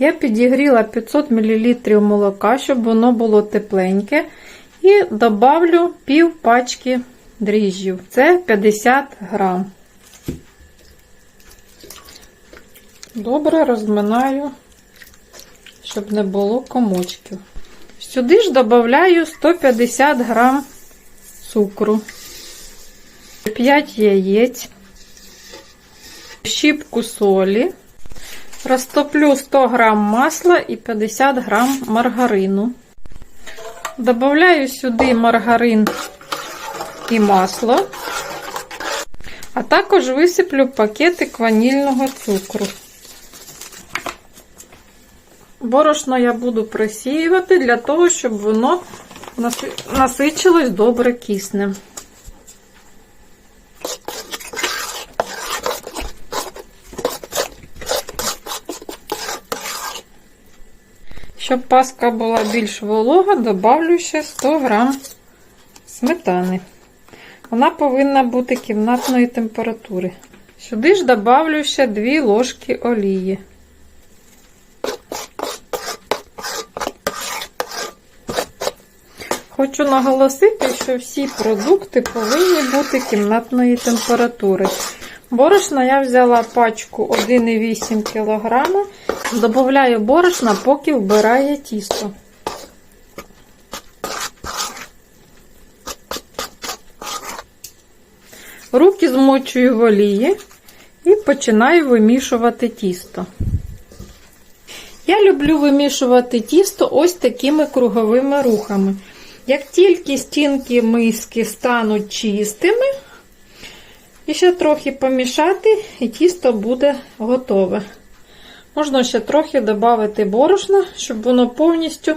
Я підігріла 500 мл молока, щоб воно було тепленьке. І добавлю пів пачки дріжджів. Це 50 грам. Добре розминаю, щоб не було комочків. Сюди ж додаю 150 грам цукру, 5 яєць, щіпку солі, розтоплю 100 грам масла і 50 грам маргарину. Добавляю сюди маргарин і масло, а також висиплю пакетик ванільного цукру. Борошно я буду просіювати для того, щоб воно насичилось добре киснем. Щоб паска була більш волога, добавлю ще 100 грам сметани. Вона повинна бути кімнатної температури. Сюди ж добавлю ще 2 ложки олії. Хочу наголосити, що всі продукти повинні бути кімнатної температури. Борошна я взяла пачку 1,8 кг. Добавляю борошна, поки вбирає тісто. Руки змочую в олії і починаю вимішувати тісто. Я люблю вимішувати тісто ось такими круговими рухами. Як тільки стінки миски стануть чистими, і ще трохи помішати, і тісто буде готове. Можна ще трохи додати борошна, щоб воно повністю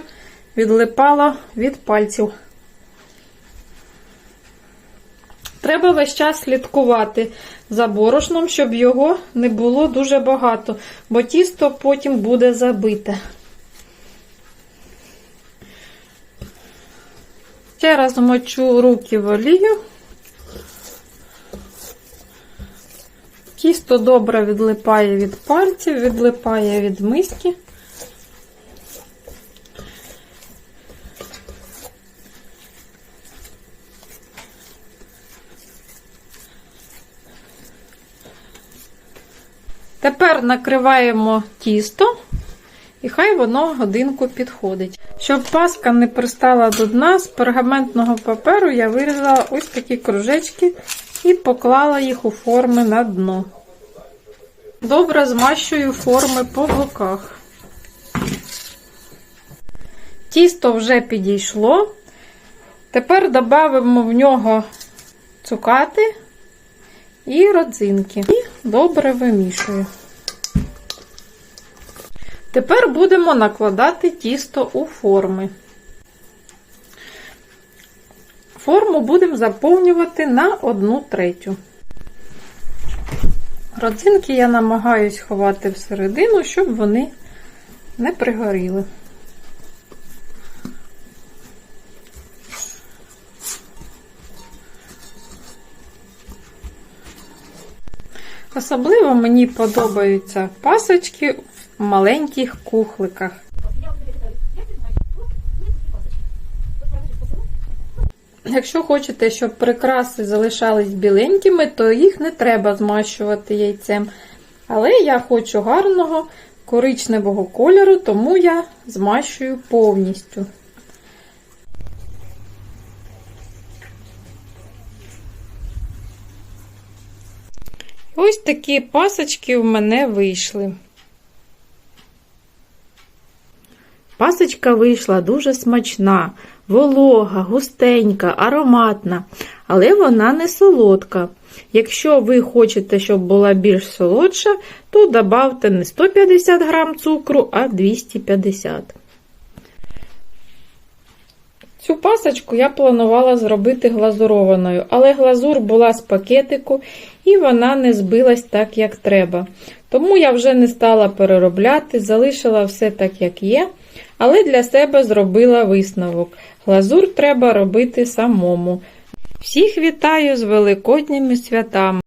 відлипало від пальців. Треба весь час слідкувати за борошном, щоб його не було дуже багато, бо тісто потім буде забите. Ще раз мочу руки в олію. Тісто добре відлипає від пальців, відлипає від миски. Тепер накриваємо тісто, і хай воно годинку підходить. Щоб паска не пристала до дна, з пергаментного паперу я вирізала ось такі кружечки і поклала їх у форми на дно. Добре змащую форми по боках. Тісто вже підійшло. Тепер додамо в нього цукати і родзинки. І добре вимішую. Тепер будемо накладати тісто у форми. Форму будемо заповнювати на 1 третю. Родзинки я намагаюсь ховати всередину, щоб вони не пригоріли. Особливо мені подобаються пасочки в маленьких кухликах. Якщо хочете, щоб прикраси залишались біленькими, то їх не треба змащувати яйцем. Але я хочу гарного коричневого кольору, тому я змащую повністю. Ось такі пасочки в мене вийшли. Пасочка вийшла дуже смачна, волога, густенька, ароматна, але вона не солодка. Якщо ви хочете, щоб була більш солодша, то додавте не 150 грам цукру, а 250 Цю пасочку я планувала зробити глазурованою, але глазур була з пакетику і вона не збилась так, як треба. Тому я вже не стала переробляти, залишила все так, як є, але для себе зробила висновок. Глазур треба робити самому. Всіх вітаю з Великодніми святами!